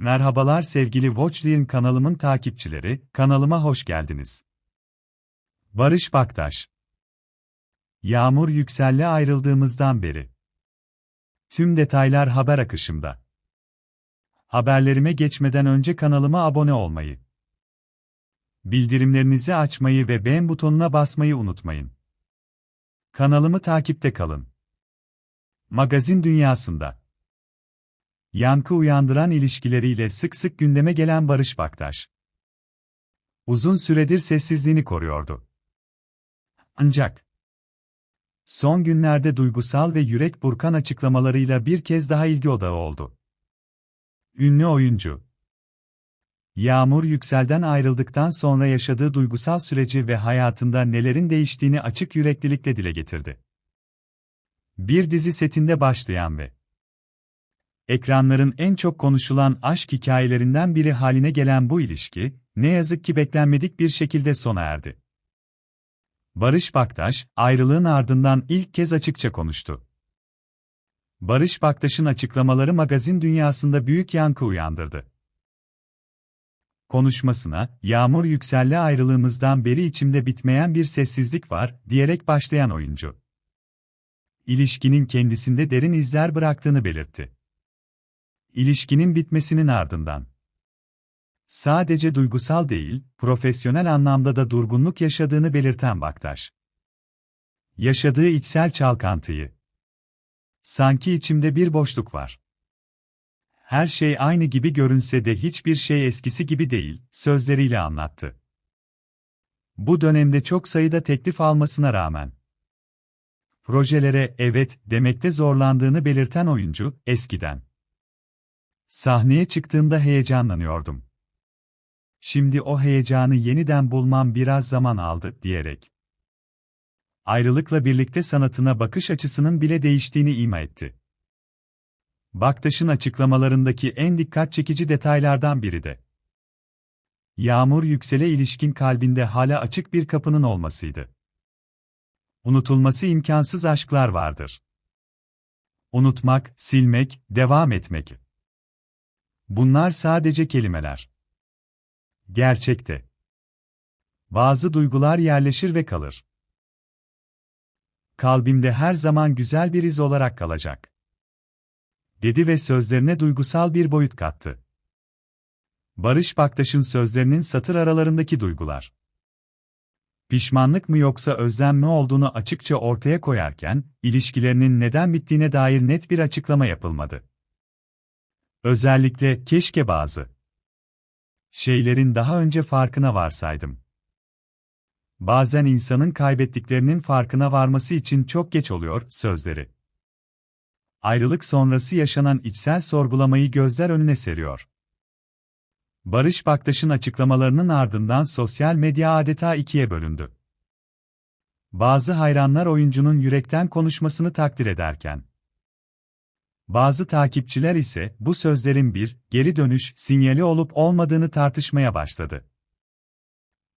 Merhabalar sevgili Watchlion kanalımın takipçileri, kanalıma hoş geldiniz. Barış Baktaş Yağmur Yüksel'le ayrıldığımızdan beri. Tüm detaylar haber akışımda. Haberlerime geçmeden önce kanalıma abone olmayı, bildirimlerinizi açmayı ve beğen butonuna basmayı unutmayın. Kanalımı takipte kalın. Magazin dünyasında Yankı uyandıran ilişkileriyle sık sık gündeme gelen Barış Baktaş. Uzun süredir sessizliğini koruyordu. Ancak son günlerde duygusal ve yürek burkan açıklamalarıyla bir kez daha ilgi odağı oldu. Ünlü oyuncu Yağmur Yüksel'den ayrıldıktan sonra yaşadığı duygusal süreci ve hayatında nelerin değiştiğini açık yüreklilikle dile getirdi. Bir dizi setinde başlayan ve ekranların en çok konuşulan aşk hikayelerinden biri haline gelen bu ilişki, ne yazık ki beklenmedik bir şekilde sona erdi. Barış Baktaş, ayrılığın ardından ilk kez açıkça konuştu. Barış Baktaş'ın açıklamaları magazin dünyasında büyük yankı uyandırdı. Konuşmasına, Yağmur Yüksel'le ayrılığımızdan beri içimde bitmeyen bir sessizlik var, diyerek başlayan oyuncu. İlişkinin kendisinde derin izler bıraktığını belirtti. İlişkinin bitmesinin ardından. Sadece duygusal değil, profesyonel anlamda da durgunluk yaşadığını belirten Baktaş. Yaşadığı içsel çalkantıyı. Sanki içimde bir boşluk var. Her şey aynı gibi görünse de hiçbir şey eskisi gibi değil, sözleriyle anlattı. Bu dönemde çok sayıda teklif almasına rağmen projelere evet demekte zorlandığını belirten oyuncu, eskiden Sahneye çıktığımda heyecanlanıyordum. Şimdi o heyecanı yeniden bulmam biraz zaman aldı, diyerek. Ayrılıkla birlikte sanatına bakış açısının bile değiştiğini ima etti. Baktaş'ın açıklamalarındaki en dikkat çekici detaylardan biri de. Yağmur Yüksel'e ilişkin kalbinde hala açık bir kapının olmasıydı. Unutulması imkansız aşklar vardır. Unutmak, silmek, devam etmek. Bunlar sadece kelimeler. Gerçekte. Bazı duygular yerleşir ve kalır. Kalbimde her zaman güzel bir iz olarak kalacak. Dedi ve sözlerine duygusal bir boyut kattı. Barış Baktaş'ın sözlerinin satır aralarındaki duygular. Pişmanlık mı yoksa özlem mi olduğunu açıkça ortaya koyarken, ilişkilerinin neden bittiğine dair net bir açıklama yapılmadı. Özellikle keşke bazı şeylerin daha önce farkına varsaydım. Bazen insanın kaybettiklerinin farkına varması için çok geç oluyor sözleri. Ayrılık sonrası yaşanan içsel sorgulamayı gözler önüne seriyor. Barış Baktaş'ın açıklamalarının ardından sosyal medya adeta ikiye bölündü. Bazı hayranlar oyuncunun yürekten konuşmasını takdir ederken, bazı takipçiler ise bu sözlerin bir geri dönüş sinyali olup olmadığını tartışmaya başladı.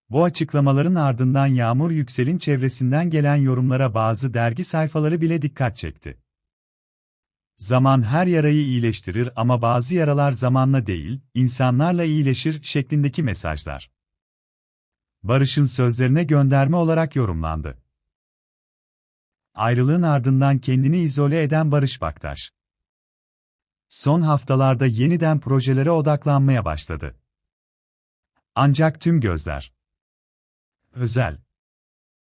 Bu açıklamaların ardından Yağmur Yüksel'in çevresinden gelen yorumlara bazı dergi sayfaları bile dikkat çekti. Zaman her yarayı iyileştirir ama bazı yaralar zamanla değil, insanlarla iyileşir şeklindeki mesajlar. Barış'ın sözlerine gönderme olarak yorumlandı. Ayrılığın ardından kendini izole eden Barış Baktaş son haftalarda yeniden projelere odaklanmaya başladı. Ancak tüm gözler özel